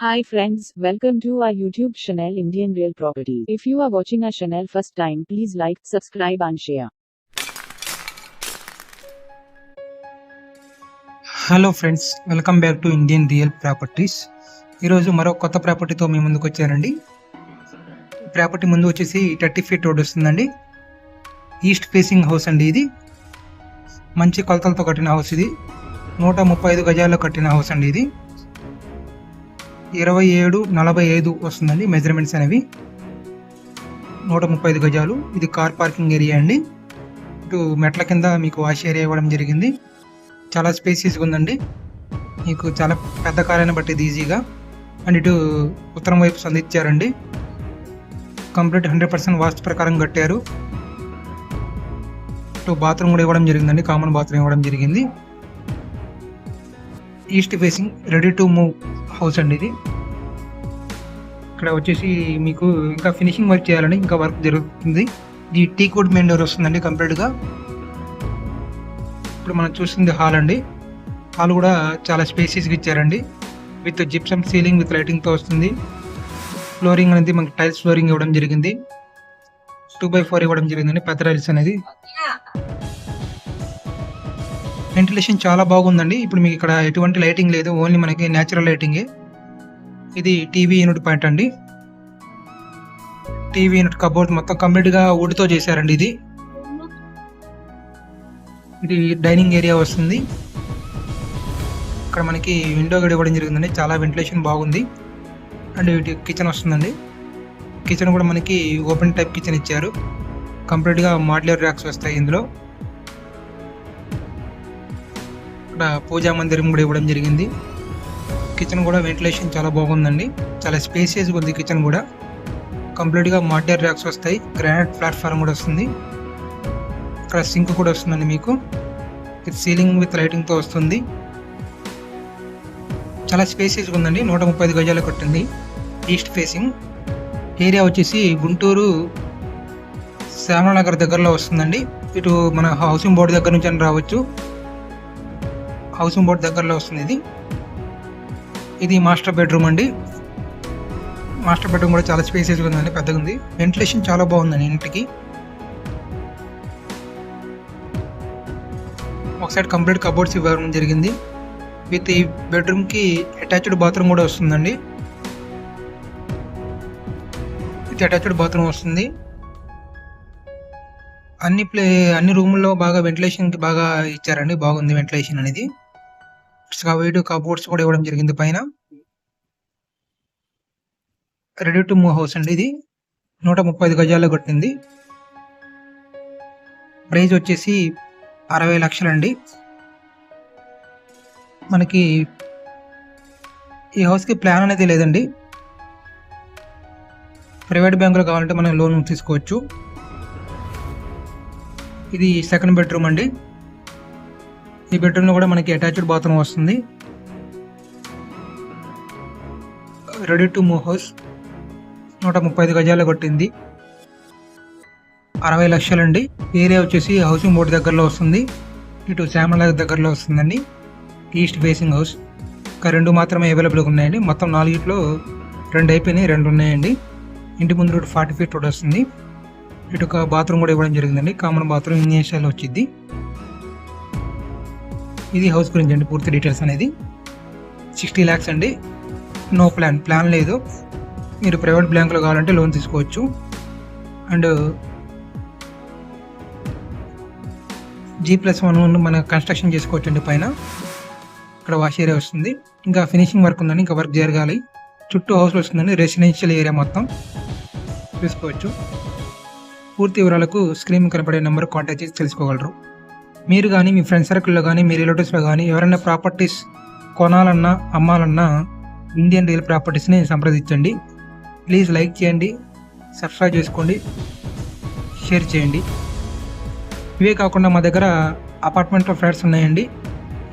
Hi friends, welcome to our YouTube channel Indian Real Property. If you are watching our channel first time, please like, subscribe and share. Hello friends welcome back to Indian real properties ఈరోజు మరో కొత్త ప్రాపర్టీతో మీ ముందుకు వచ్చానండి. Property ముందు వచ్చేసి thirty feet road వస్తుందండి. East facing house అండి ఇది. మంచి కొలతలతో కట్టిన హౌస్ ఇది. నూట ముప్పై ఐదు గజాల్లో కట్టిన హౌస్ అండి ఇది. ఇరవై ఏడు నలభై ఐదు వస్తుందండి మెజర్మెంట్స్ అనేవి. నూట ముప్పై ఐదు గజాలు. ఇది కార్ పార్కింగ్ ఏరియా అండి. ఇటు మెట్ల కింద మీకు వాష్ ఏరియా ఇవ్వడం జరిగింది. చాలా స్పేసీస్గా ఉందండి. మీకు చాలా పెద్ద కార్ అయినా బట్టి ఇది ఈజీగా. అండ్ ఇటు ఉత్తరం వైపు సంధించారండి కంప్లీట్ హండ్రెడ్ పర్సెంట్ వాస్తు ప్రకారం కట్టారు. ఇటు బాత్రూమ్ కూడా ఇవ్వడం జరిగిందండి. కామన్ బాత్రూమ్ ఇవ్వడం జరిగింది. East facing ready to move house అండి ఇది. ఇక్కడ వచ్చేసి మీకు ఇంకా ఫినిషింగ్ వర్క్ చేయాలని ఇంకా వర్క్ జరుగుతుంది. ఇది టీ కోడ్ మెయిన్ డోర్ వస్తుందండి కంప్లీట్గా ఇప్పుడు మనం చూస్తుంది హాల్ అండి. హాల్ కూడా చాలా స్పేసెస్గా ఇచ్చారండి. విత్ జిప్సమ్ సీలింగ్ విత్ లైటింగ్తో వస్తుంది. ఫ్లోరింగ్ అనేది మనకి టైల్స్ ఫ్లోరింగ్ ఇవ్వడం జరిగింది. టూ బై ఫోర్ ఇవ్వడం జరిగిందండి పెద్ద టైల్స్ అనేది వెంటిలేషన్ చాలా బాగుందండి. ఇప్పుడు మీకు ఇక్కడ ఎటువంటి లైటింగ్ లేదు. ఓన్లీ మనకి న్యాచురల్ లైటింగే ఇది టీవీ యూనిట్ పాయింట్ అండి. టీవీ యూనిట్ కబోర్డ్ మొత్తం కంప్లీట్గా వుడ్తో చేశారండి ఇది. ఇది డైనింగ్ ఏరియా వస్తుంది. ఇక్కడ మనకి విండో గడి ఇవ్వడం జరిగిందండి. చాలా వెంటిలేషన్ బాగుంది. అండ్ ఇటు కిచెన్ వస్తుందండి. కిచెన్ కూడా మనకి ఓపెన్ టైప్ కిచెన్ ఇచ్చారు. కంప్లీట్గా మాడ్యులర్ ర్యాక్స్ వస్తాయి ఇందులో. ఇక్కడ పూజా మందిరం కూడా ఇవ్వడం జరిగింది. కిచెన్ కూడా వెంటిలేషన్ చాలా బాగుందండి. చాలా స్పేసియస్ ఉంది కిచెన్ కూడా. కంప్లీట్గా మాడ్యులర్ ర్యాక్స్ వస్తాయి. గ్రానైట్ ప్లాట్ఫామ్ కూడా వస్తుంది. ఇక్కడ సింక్ కూడా వస్తుందండి మీకు. విత్ సీలింగ్ విత్ లైటింగ్తో వస్తుంది. చాలా స్పేసెస్ ఉందండి. నూట ముప్పై ఐదు గజాలు కట్టింది. ఈస్ట్ ఫేసింగ్ ఏరియా వచ్చేసి గుంటూరు శ్యామనగర్ దగ్గరలో వస్తుందండి. ఇటు మన హౌసింగ్ బోర్డు దగ్గర నుంచి అని రావచ్చు. హౌసింగ్ బోర్డ్ దగ్గరలో వస్తుంది ఇది. ఇది మాస్టర్ బెడ్రూమ్ అండి. మాస్టర్ బెడ్రూమ్ కూడా చాలా స్పేసెస్గా ఉందండి పెద్దగా ఉంది. వెంటిలేషన్ చాలా బాగుందండి ఇంటికి. ఒక సైడ్ కంప్లీట్ కబోర్డ్స్ ఇవ్వడం జరిగింది. విత్ ఈ బెడ్రూమ్కి అటాచ్డ్ బాత్రూమ్ కూడా వస్తుందండి. విత్ అటాచ్డ్ బాత్రూమ్ వస్తుంది. అన్ని ప్లే అన్ని రూముల్లో బాగా వెంటిలేషన్కి బాగా ఇచ్చారండి బాగుంది వెంటిలేషన్ అనేది. వైట్ కబోర్డ్స్ కూడా ఇవ్వడం జరిగింది పైన. రెడీ టు మూవ్ హౌస్ అండి ఇది. నూట ముప్పై ఐదు గజాల్లో కట్టింది. ప్రైజ్ వచ్చేసి అరవై లక్షలండి. మనకి ఈ హౌస్కి ప్లాన్ అనేది లేదండి. ప్రైవేట్ బ్యాంకులో కావాలంటే మనం లోన్ తీసుకోవచ్చు. ఇది సెకండ్ బెడ్రూమ్ అండి. ఈ బెడ్రూమ్లో కూడా మనకి అటాచ్డ్ బాత్రూమ్ వస్తుంది. రెడీ టు మూవ్ హౌస్ నూట ముప్పై ఐదు గజాలు కొట్టింది. అరవై లక్షలండి. ఏరియా వచ్చేసి హౌసింగ్ బోర్డు దగ్గరలో వస్తుంది. ఇటు శ్యామల దగ్గరలో వస్తుందండి. ఈస్ట్ ఫేసింగ్ హౌస్ ఇంకా రెండు మాత్రమే అవైలబుల్గా ఉన్నాయండి. మొత్తం నాలుగిట్లో రెండు అయిపోయినాయి రెండు ఉన్నాయండి. ఇంటి ముందు రోడ్ ఫార్టీ ఫీట్ రోడ్ వస్తుంది. ఇటు ఒక బాత్రూమ్ కూడా ఇవ్వడం జరిగిందండి. కామన్ బాత్రూమ్ ఇంజనీషియల్ వచ్చింది ఇది హౌస్ గురించి అండి పూర్తి డీటెయిల్స్ అనేది. సిక్స్టీ ల్యాక్స్ అండి. నో ప్లాన్ ప్లాన్ లేదు. మీరు ప్రైవేట్ బ్యాంకులో కావాలంటే లోన్ తీసుకోవచ్చు. అండ్ జీ ప్లస్ వన్ మన కన్స్ట్రక్షన్ చేసుకోవచ్చు అండి పైన. ఇక్కడ వాష్ ఏరియా వస్తుంది. ఇంకా ఫినిషింగ్ వర్క్ ఉందండి ఇంకా వర్క్ జరగాలి. చుట్టూ హౌస్ వస్తుందండి రెసిడెన్షియల్ ఏరియా మొత్తం. చూసుకోవచ్చు. పూర్తి వివరాలకు స్క్రీన్ కనపడే నెంబర్ కాంటాక్ట్ చేసి తెలుసుకోగలరు. మీరు కానీ మీ ఫ్రెండ్ సర్కిల్లో కానీ మీ రిలేటివ్స్లో కానీ ఎవరైనా ప్రాపర్టీస్ కొనాలన్నా అమ్మాలన్నా ఇండియన్ రియల్ ప్రాపర్టీస్ని సంప్రదించండి. ప్లీజ్ లైక్ చేయండి సబ్స్క్రైబ్ చేసుకోండి షేర్ చేయండి. ఇవే కాకుండా మా దగ్గర అపార్ట్మెంట్లో ఫ్లాట్స్ ఉన్నాయండి.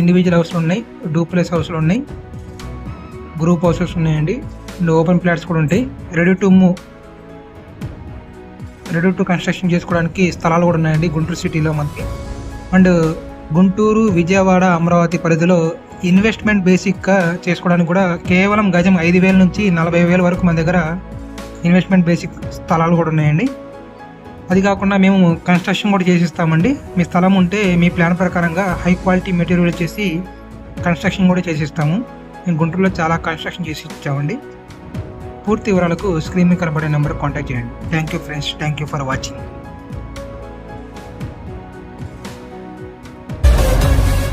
ఇండివిజువల్ హౌస్లు ఉన్నాయి డూప్లెస్ హౌస్లు ఉన్నాయి గ్రూప్ హౌసెస్ ఉన్నాయండి. అండ్ ఓపెన్ ఫ్లాట్స్ కూడా ఉంటాయి. Ready to move ready to construction చేసుకోవడానికి స్థలాలు కూడా ఉన్నాయండి గుంటూరు సిటీలో మనకి. అండ్ గుంటూరు విజయవాడ అమరావతి పరిధిలో ఇన్వెస్ట్మెంట్ బేసిక్గా చేసుకోవడానికి కూడా కేవలం గజం ఐదు వేల నుంచి నలభై వేల వరకు మన దగ్గర ఇన్వెస్ట్మెంట్ బేసిక్ స్థలాలు కూడా ఉన్నాయండి. అది కాకుండా మేము కన్స్ట్రక్షన్ కూడా చేసిస్తామండి. మీ స్థలం ఉంటే మీ ప్లాన్ ప్రకారంగా హై క్వాలిటీ మెటీరియల్ చేసి కన్స్ట్రక్షన్ కూడా చేసిస్తాము. మేము గుంటూరులో చాలా కన్స్ట్రక్షన్ చేసి ఇచ్చామండి. పూర్తి వివరాలకు స్క్రీన్ మీద కనబడే నెంబర్ కాంటాక్ట్ చేయండి. Thank you friends. Thank you for watching.